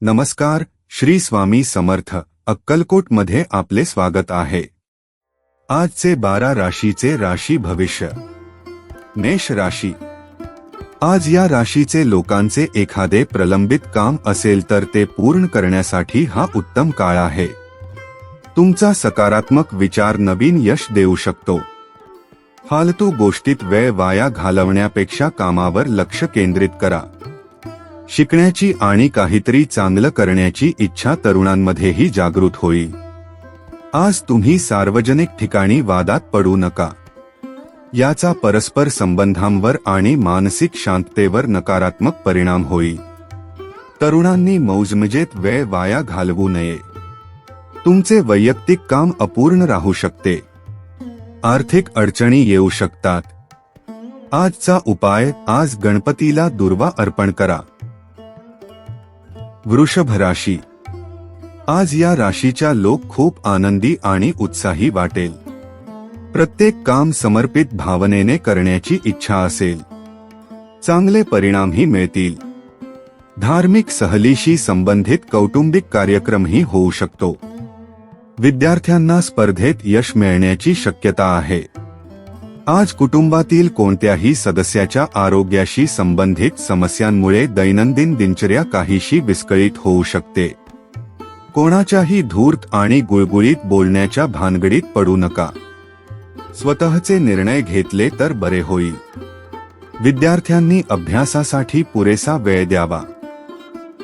नमस्कार श्री स्वामी समर्थ अक्कलकोटमध्ये आपले स्वागत आहे. आजचे बारा राशीचे राशी भविष्य. मेष राशी. आज या राशीचे लोकांचे एखादे प्रलंबित काम असेल तर ते पूर्ण करण्यासाठी हा उत्तम काळ आहे. तुमचा सकारात्मक विचार नवीन यश देऊ शकतो. फालतू गोष्टीत वेळ वाया घालवण्यापेक्षा कामावर लक्ष केंद्रित करा. शिकण्याची आणि काहीतरी चांगलं करण्याची इच्छा तरुणांमध्येही जागृत होईल. आज तुम्ही सार्वजनिक ठिकाणी वादात पडू नका. याचा परस्पर संबंधांवर आणि मानसिक शांततेवर नकारात्मक परिणाम होईल. तरुणांनी मौजमजेत वेळ वाया घालवू नये. तुमचे वैयक्तिक काम अपूर्ण राहू शकते. आर्थिक अडचणी येऊ शकतात. आजचा उपाय आज गणपतीला दुर्वा अर्पण करा. वृषभ राशी आज या राशीच्या लोक खूप आनंदी आणि उत्साही वाटेल. प्रत्येक काम समर्पित भावनेने करण्याची इच्छा असेल. चांगले परिणामही मिळतील. धार्मिक सहलीशी संबंधित कौटुंबिक कार्यक्रमही होऊ शकतो. विद्यार्थ्यांना स्पर्धेत यश मिळण्याची शक्यता आहे. आज कुटुंबातील कोणत्याही सदस्याच्या आरोग्याशी संबंधित समस्यांमुळे दैनंदिन दिनचर्या काहीशी विस्कळीत होऊ शकते. कोणाच्याही धूर्त आणि गुळगुळीत बोलण्याच्या भानगडीत पडू नका. स्वतःचे निर्णय घेतले तर बरे होईल. विद्यार्थ्यांनी अभ्यासासाठी पुरेसा वेळ द्यावा.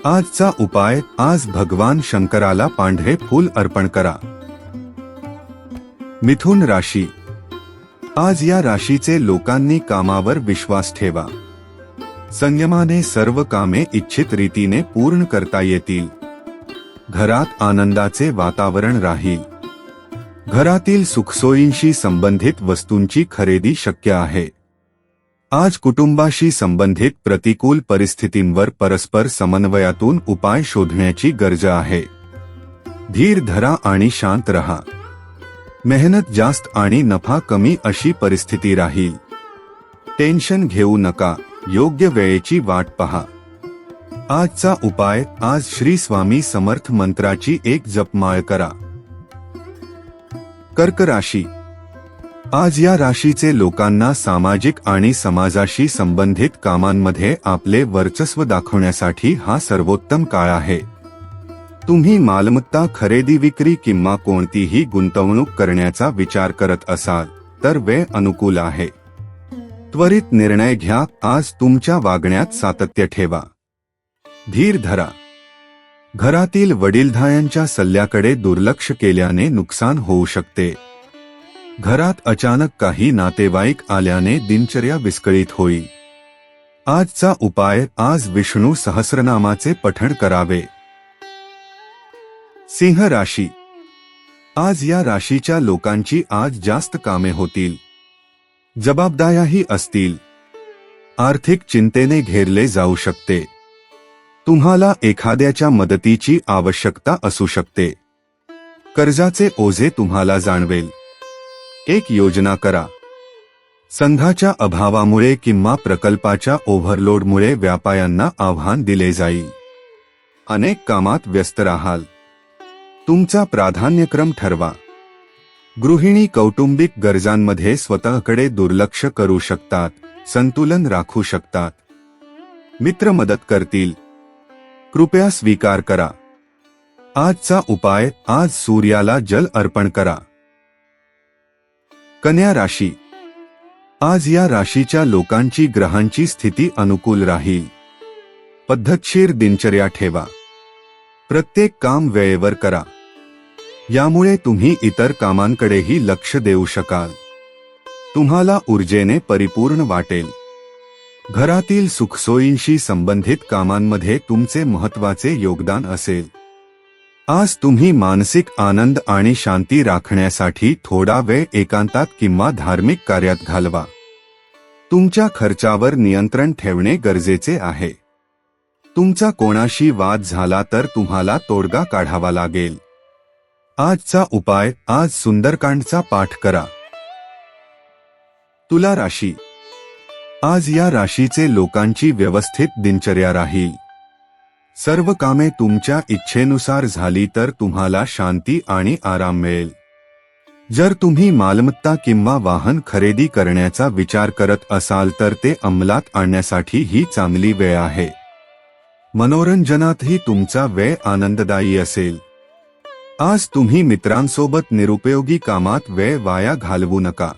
आजचा उपाय आज भगवान शंकराला पांढरे फूल अर्पण करा. मिथुन राशी आज या राशीचे लोकांनी कामावर विश्वास ठेवा. संयमाने सर्व कामे इच्छित रीतीने पूर्ण करता येतील. घरात आनंदाचे वातावरण राहील. घरातील सुखसोयींशी संबंधित वस्तूंची खरेदी शक्य आहे. आज कुटुंबाशी संबंधित प्रतिकूल परिस्थितींवर परस्पर समन्वयातून उपाय शोधण्याची गरज आहे. धीर धरा आणि शांत रहा. मेहनत जास्त आणि नफा कमी अशी परिस्थिती राहील. टेन्शन घेऊ नका योग्य वेळेची वाट पहा. आजचा उपाय आज श्री स्वामी समर्थ मंत्राची एक जपमाळ करा. कर्क राशी. आज या राशीचे लोकांना सामाजिक आणि समाजाशी संबंधित कामांमध्ये आपले वर्चस्व दाखवण्यासाठी हा सर्वोत्तम काळ आहे. तुम्ही मालमत्ता खरेदी विक्री किंवा कोणतीही गुंतवणूक करण्याचा विचार करत असाल तर वेळ अनुकूल आहे. त्वरित निर्णय घ्या आज तुमच्या वागण्यात सातत्य ठेवा. धीर धरा. घरातील वडीलधायांच्या सल्ल्याकडे दुर्लक्ष केल्याने नुकसान होऊ शकते. घरात अचानक काही नातेवाईक आल्याने दिनचर्या विस्कळीत होईल. आजचा उपाय आज विष्णू सहस्रनामाचे पठण करावे. सिंह राशी. आज या राशीच्या लोकांची आज जास्त कामे होतील. जबाबदाऱ्याही असतील. आर्थिक चिंतेने घेरले जाऊ शकते. तुम्हाला एखाद्याच्या मदतीची आवश्यकता असू शकते. कर्जाचे ओझे तुम्हाला जाणवेल. एक योजना करा. संघाच्या अभावामुळे किंवा प्रकल्पाच्या ओव्हरलोडमुळे व्यापाऱ्यांना आव्हान दिले जाईल. अनेक कामात व्यस्त राहाल. तुमचा प्राधान्यक्रम ठरवा. गृहिणी कौटुंबिक गरजांमध्ये स्वतःकडे दुर्लक्ष करू शकतात संतुलन राखू शकतात. मित्र मदत करतील. कृपया स्वीकार करा. आजचा उपाय आज सूर्याला जल अर्पण करा. कन्या राशी. आज या राशीच्या लोकांची ग्रहांची स्थिती अनुकूल राहील. पद्धतशीर दिनचर्या ठेवा. प्रत्येक काम वेळेवर करा. यामुळे तुम्ही इतर कामांकडेही लक्ष देऊ शकाल. तुम्हाला ऊर्जेने परिपूर्ण वाटेल. घरातील सुखसोयींशी संबंधित कामांमध्ये तुमचे महत्त्वाचे योगदान असेल. आज तुम्ही मानसिक आनंद आणि शांती राखण्यासाठी थोडा वेळ एकांतात किंवा धार्मिक कार्यात घालवा. तुमच्या खर्चावर नियंत्रण ठेवणे गरजेचे आहे. तुमचा कोणाशी वाद झाला तर तुम्हाला तोडगा काढावा लागेल. आजचा उपाय आज सुंदरकांडचा पाठ करा. तुला राशी. आज या राशीचे लोकांची व्यवस्थित दिनचर्या राहील सर्व कामे तुमच्या इच्छेनुसार झाली तर तुम्हाला शांती आणि आराम मिळेल. जर तुम्ही मालमत्ता किंवा वाहन खरेदी करण्याचा विचार करत असाल तर ते अंमलात आणण्यासाठी ही चांगली वेळ आहे. मनोरंजनातही तुमचा वेळ आनंददायी असेल. आज तुम्ही मित्रांसोबत निरुपयोगी कामात वेळ वाया घालवू नका.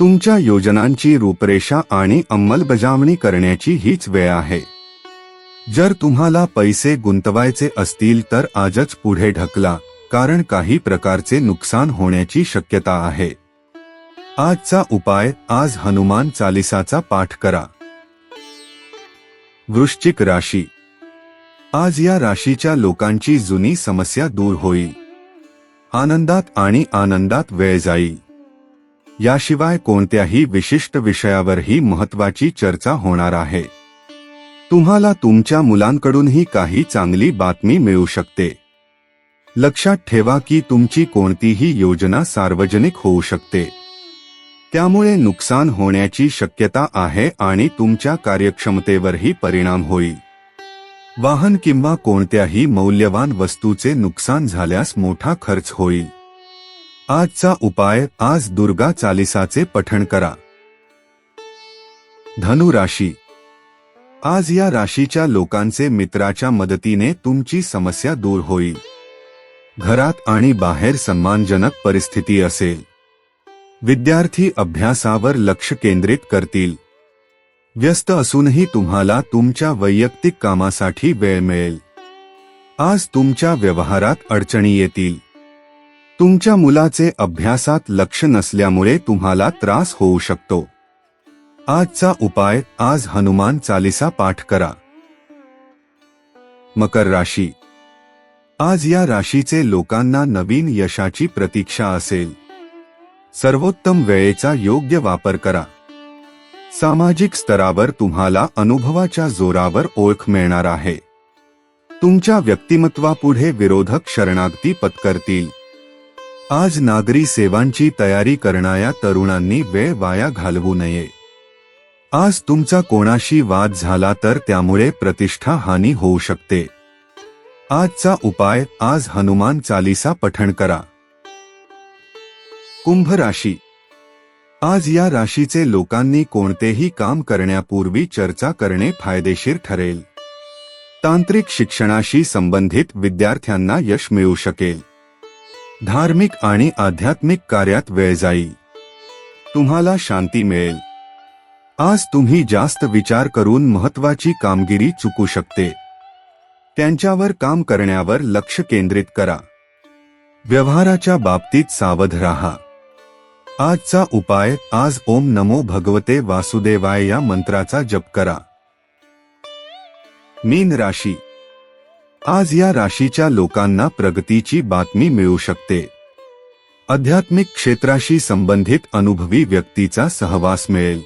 तुमच्या योजनांची रूपरेषा आणि अंमलबजावणी करण्याची हीच वेळ आहे. जर तुम्हाला पैसे गुंतवायचे असतील तर आजच पुढे ढकला कारण काही प्रकारचे नुकसान होण्याची शक्यता आहे. आजचा उपाय आज हनुमान चालिसाचा पाठ करा. वृश्चिक राशी आज या राशीच्या लोकांची जुनी समस्या दूर होईल. आनंदात आणि आनंदात वेळ जाईल. याशिवाय कोणत्याही विशिष्ट विषयावरही महत्वाची चर्चा होणार आहे. तुम्हाला तुमच्या मुलांकडूनही काही चांगली बातमी मिळू शकते. लक्षात ठेवा की तुमची कोणतीही योजना सार्वजनिक होऊ शकते. त्यामुळे नुकसान होण्याची शक्यता आहे आणि तुमच्या कार्यक्षमतेवरही परिणाम होईल. वाहन किंवा कोणत्याही मौल्यवान वस्तूचे नुकसान झाल्यास मोठा खर्च होईल. आजचा उपाय आज दुर्गा चालिसाचे पठण करा. धनु राशी. आज या राशीच्या लोकांचे मित्राच्या मदतीने तुमची समस्या दूर होईल. घरात आणि बाहेर सन्मानजनक परिस्थिती असेल. विद्यार्थी अभ्यासावर लक्ष केंद्रित करतील. व्यस्त असूनही तुम्हाला तुमच्या वैयक्तिक कामासाठी वेळ मिळेल. आज तुमच्या व्यवहारात अडचणी येतील. तुमच्या मुलाचे अभ्यासात लक्ष नसल्यामुळे तुम्हाला त्रास होऊ शकतो. आजचा उपाय आज हनुमान चालिसा पाठ करा. मकर राशी. आज या राशीचे लोकांना नवीन यशाची प्रतीक्षा असेल. सर्वोत्तम वेळेचा योग्य वापर करा. सामाजिक स्तरावर तुम्हाला अनुभवाच्या जोरावर ओळख मिळणार आहे. तुमच्या व्यक्तिमत्वापुढे विरोधक शरणागती पत्करतील. आज नागरी सेवांची तयारी करणाऱ्या तरुणांनी वेळ वाया घालवू नये. आज तुमचा कोणाशी वाद झाला तर त्यामुळे प्रतिष्ठा हानी होऊ शकते. आजचा उपाय आज हनुमान चालिसा पठण करा. कुंभ राशी आज या राशीचे लोकांनी कोणतेही काम करण्यापूर्वी चर्चा करणे फायदेशीर ठरेल. तांत्रिक शिक्षणाशी संबंधित विद्यार्थ्यांना यश मिळू शकेल. धार्मिक आणि आध्यात्मिक कार्यात वेळ जाईल. तुम्हाला शांती मिळेल. आज तुम्ही जास्त विचार करून महत्वाची कामगिरी चुकू शकते. त्यांच्यावर काम करण्यावर लक्ष केंद्रित करा. व्यवहाराच्या बाबतीत सावध राहा. आजचा उपाय आज ओम नमो भगवते वासुदेवाय या मंत्राचा जप करा. मीन राशी. आज या राशीच्या लोकांना प्रगतीची बातमी मिळू शकते. आध्यात्मिक क्षेत्राशी संबंधित अनुभवी व्यक्तीचा सहवास मिळेल.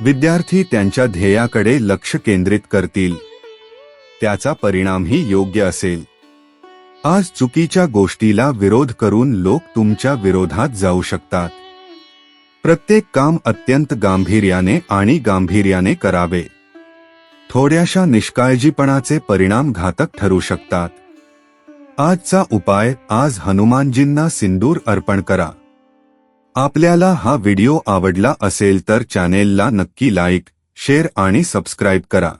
विद्यार्थी त्यांच्या ध्येयाकडे लक्ष केंद्रित करतील. त्याचा परिणामही योग्य असेल. आज चुकीच्या गोष्टीला विरोध करून लोक तुमच्या विरोधात जाऊ शकतात. प्रत्येक काम अत्यंत गांभीर्याने आणि गांभीर्याने करावे. थोड्याशा निष्काळजीपणाचे परिणाम घातक ठरू शकतात. आजचा उपाय आज हनुमानजींना सिंदूर अर्पण करा. आपल्याला हा व्हिडिओ आवडला असेल तर चॅनेलला नक्की लाईक शेअर आणि सबस्क्राईब करा.